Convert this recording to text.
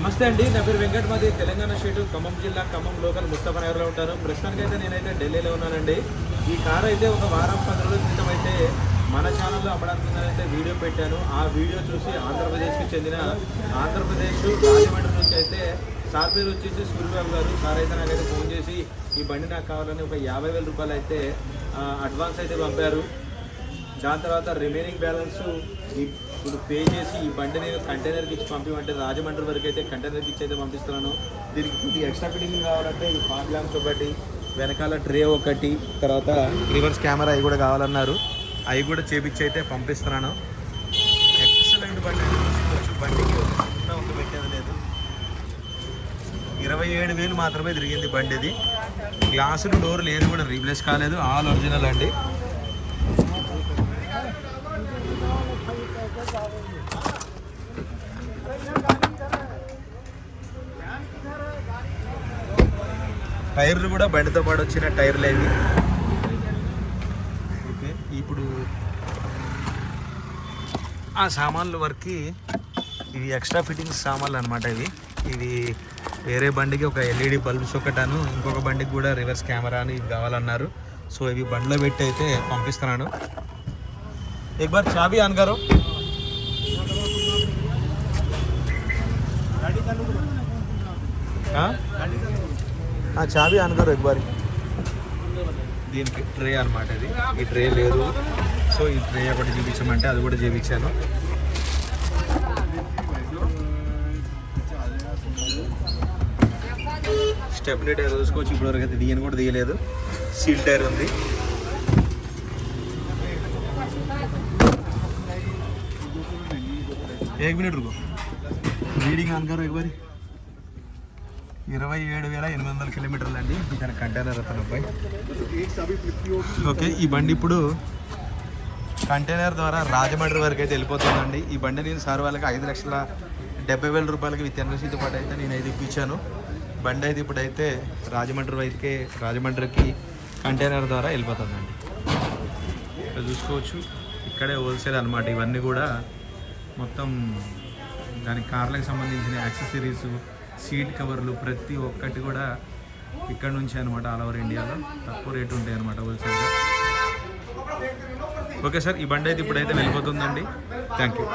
నమస్తే అండి. నా పేరు వెంకట్. మాది తెలంగాణ స్టేట్. ఖమ్మం జిల్లా ఖమ్మం లోకల్ ముస్తఫా నగర్లో ఉంటాను. ప్రస్తుతానికి అయితే నేనైతే ఢిల్లీలో ఉన్నానండి. ఈ కార్ అయితే ఒక వారం పది రోజుల క్రితం అయితే మన ఛానల్లో అమ్మడానికి వీడియో పెట్టాను. ఆ వీడియో చూసి ఆంధ్రప్రదేశ్కి చెందిన ఆంధ్రప్రదేశ్ రాజమండ్రి నుంచి అయితే సార్ పేరు వచ్చేసి సూర్యబాబు గారు. సార్ అయితే నాకైతే ఫోన్ చేసి ఈ బండి నాకు కావాలని ఒక యాభై వేల రూపాయలు అయితే అడ్వాన్స్ అయితే పంపారు. దాని తర్వాత రిమైనింగ్ బ్యాలెన్స్ ఇప్పుడు పే చేసి ఈ బండిని కంటైనర్కి ఇచ్చి పంపిమంటే రాజమండ్రి వరకు అయితే కంటైనర్కి ఇచ్చి అయితే పంపిస్తున్నాను. దీనికి కొద్దిగా ఎక్స్ట్రా ఫిట్టింగ్ కావాలంటే ఈ ఫాగ్ ల్యాంప్స్ ఒకటి వెనకాల ట్రే ఒకటి తర్వాత రివర్స్ కెమెరా అవి కూడా కావాలన్నారు. అవి కూడా చేపించి అయితే పంపిస్తున్నాను. ఎక్సలెంట్ బండి చూసుకోవచ్చు బండికి ఒక పెట్టేది లేదు. ఇరవై ఏడు వేలు మాత్రమే తిరిగింది బండి ఇది గ్లాసులు డోర్ ఏది కూడా రీప్లేస్ కాలేదు. ఆల్ ఒరిజినల్ అండి. టైర్లు కూడా బండితో పాటు వచ్చిన టైర్లు ఇవి ఓకే ఇప్పుడు ఆ సామాన్ల వరకు ఇవి ఎక్స్ట్రా ఫిట్టింగ్స్ సామాన్లు అనమాట ఇవి ఇవి వేరే బండికి ఒక ఎల్ఈడి బల్బ్స్ ఒకటాను ఇంకొక బండికి కూడా రివర్స్ కెమెరా అని ఇవి కావాలన్నారు సో ఇవి బండిలో పెట్టి అయితే పంపిస్తున్నాను एक बार चाबी ऑन करो हाँ हाँ చాబీ ఆన్ కరో एक बार దీనికి ట్రే అనమాట ఇది ఈ ట్రే లేదు సో ఈ ట్రే ఒకటి చూపించమంటే అది కూడా చూపించాను స్టెప్నీ టైర్ చూసుకోవచ్చు ఇప్పటివరకు అయితే దీని కూడా తీయలేదు సీల్ టైర్ ఉంది एक मिनट रुको రీడింగ్ ఆన్ కరో ఒకసారి ఇరవై ఏడు వేల ఎనిమిది వందల కిలోమీటర్లు అండి. ఇతను కంటైనర్ అతను ఓకే ఈ బండి ఇప్పుడు కంటైనర్ ద్వారా రాజమండ్రి వరకు అయితే వెళ్ళిపోతుందండి. ఈ బండి నేను సార్ వాళ్ళకి ఐదు లక్షల డెబ్బై వేల రూపాయలకి విత్ ఎన్ఎస్సీతో పాటు అయితే నేను అయితే ఇప్పించాను. బండి అయితే ఇప్పుడైతే రాజమండ్రి వైపుకే రాజమండ్రికి కంటైనర్ ద్వారా వెళ్ళిపోతుందండి. ఇక్కడ చూసుకోవచ్చు. ఇక్కడే హోల్సేల్ అనమాట ఇవన్నీ కూడా మొత్తం దాని కార్లకు సంబంధించిన యాక్సెసరీస్ సీట్ కవర్లు ప్రతి ఒక్కటి కూడా ఇక్కడ నుంచి అనమాట ఆల్ ఓవర్ ఇండియాలో. తక్కువ రేటు ఉంటాయి అనమాట హోల్సేల్గా. ఓకే సార్ ఈ బండి అయితే ఇప్పుడైతే వెళ్ళిపోతుందండి. Thank you.